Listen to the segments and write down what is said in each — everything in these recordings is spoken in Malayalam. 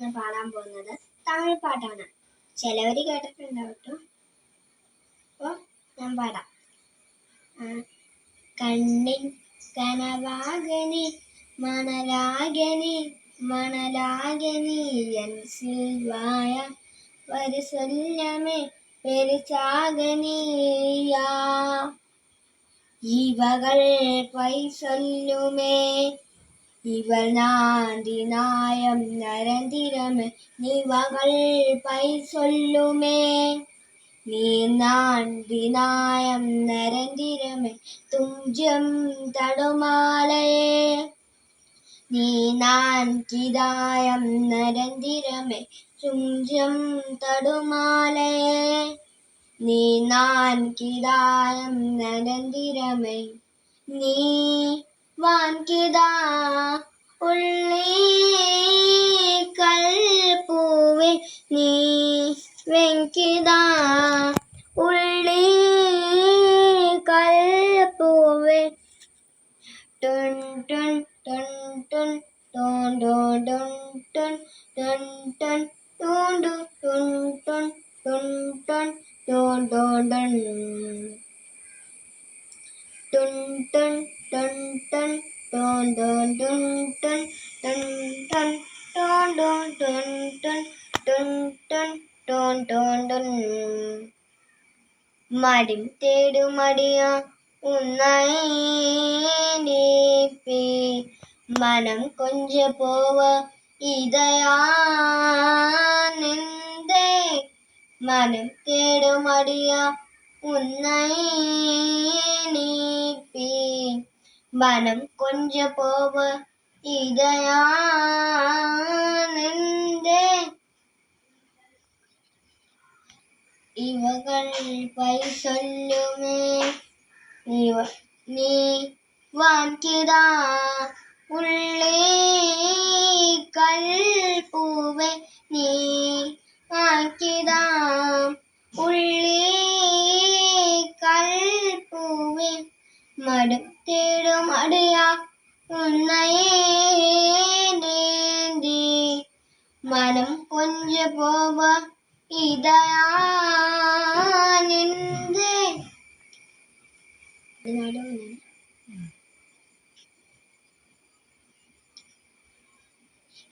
ഞാൻ പാടാൻ പോകുന്നത് തമിഴ് പാട്ടാണ്. ചിലവര് കേട്ടിട്ടുണ്ടാവും കേട്ടോ അപ്പോൾ ഞാൻ പാടാം. കണ്ണിൻ കനവാകനി മണലാകനി മണലാകനി എൻ സിൽവായ ഒരു സ്വല്ലമേ പെരുചാകനിയാ ഇവകൾ ചൊല്ലുമേ ഇവൾ നാന്തിനായം നരന്തിരമേ നിവകൾ പൈ സൊല്ലുമേ നീ നാന്തിനായം നരന്തിരമേ തുഞ്ചം തടുമാലയേ. നീ നാൻകിതായം നരന്തിരമേ തുഞ്ചം തടുമാലയേ. നീ നാൻകിതായം നരന്തിരമേ നീ كذا உள்ளே கல்பூவே நீ வெங்கிதா உள்ளே கல்பூவே டுன் டுன் டுன் டுன் டோன் டோன் டுன் டுன் டுன் டுன் டோன் டுன் டுன் டுன் டுன் டோன் டோன் டுன். டுன் டுன் டுன் டுன் டோன் டோன் டொன் டொன் டொன் டொன் டோன் டோன் டொன் டொன் டொன் டொன் டொன் டொன் மடி உன்னை மனம் கொஞ்ச போவ இதயானந்தே மனம் தேடும் அடியா உன்னை நீப்பி കൊഞ്ച പോവ ഇതയാനെന്തേ ഇവകൾ പൈ ചൊല്ലുമേ നീവ നീ വാൻകിതാ ഉള്ളി കൽപ്പൂവേ നീ വാൻകിതാ ഉള്ളി കൽപ്പൂവേ ഉന്നയേന്തി മനം കൊഞ്ച പോവ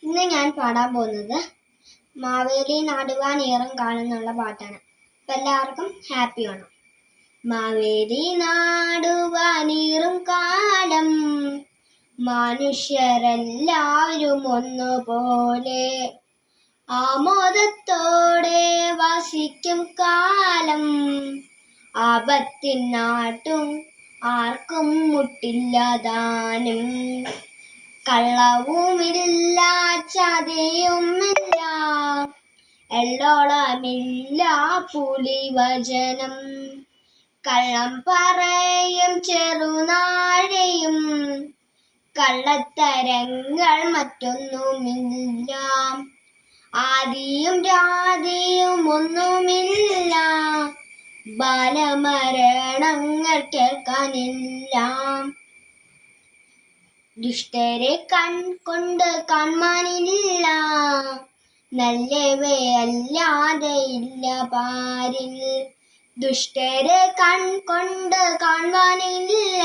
ഇന്ന് ഞാൻ പാടാൻ പോകുന്നത് മാവേലി നാടുവാൻ ഏറും കാണുന്നുള്ള പാട്ടാണ്. എല്ലാവർക്കും ഹാപ്പി ആണ് മാവേലി കാലം മനുഷ്യരെല്ലാവരും ഒന്നുപോലെ ആമോദത്തോടെ വസിക്കും കാലം. ആപത്തിനാട്ടും ആർക്കും മുട്ടില്ലതാനും. കള്ളവുമില്ല ചതയുമില്ല. എള്ളോളമില്ല പുലിവചനം. കള്ളം പറയും ചെറുനാഴയും. കള്ളത്തരങ്ങൾ മറ്റൊന്നുമില്ല. ആദിയും രാതിയും ഒന്നുമില്ല. ബാലമരണങ്ങൾ കേൾക്കാനില്ല. ദുഷ്ടരെ കൺകൊണ്ട് കാണാനില്ല നല്ലവയല്ലാതെ ഇല്ല പാരിൽ. ദുഷ്ടരെ കൺകൊണ്ട് കാണാനില്ല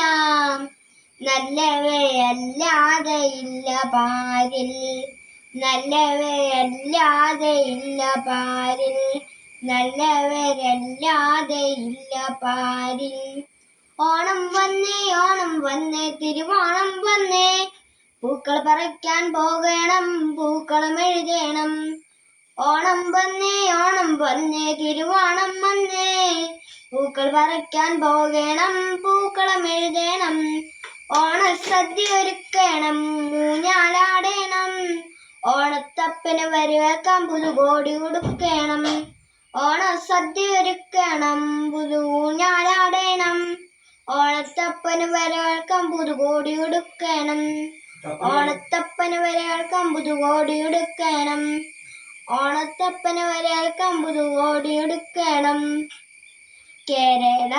നല്ലവയല്ലാതെ ഇല്ല പാരിൽ. നല്ലവയല്ലാതെ ഇല്ല പാരിൽ. നല്ലവരല്ലാതെ ഇല്ല പാരിൽ. ഓണം വന്നേ ഓണം വന്നേ തിരുവോണം വന്നേ. പൂക്കൾ പറിക്കാൻ പോകണം പൂക്കളം എഴുതണം. ഓണം വന്നേ ഓണം വന്നേ തിരുവോണം വന്നേ. പൂക്കൾ പറിക്കാൻ പോകണം പൂക്കളം എഴുതണം. ഓണസദ്യ ഒരുക്കണം മൂഞ്ഞാലാടേണം. ഓണത്തപ്പന് വരവേൽക്കാൻ പുതുകോടി ഉടുക്കണം ഓണസദ്യ ഒരുക്കണം പുതു ഊഞ്ഞാലാടണം. ഓണത്തപ്പന് വരവേൽക്കാൻ പുതുകോടി ഉടുക്കണം ഓണത്തപ്പന് വരവേൽക്കാൻ പുതുകോടി ഉടുക്കണം ഓണത്തപ്പന് വരവേൽക്കാൻ പുതുകോടി ഉടുക്കണം കേരള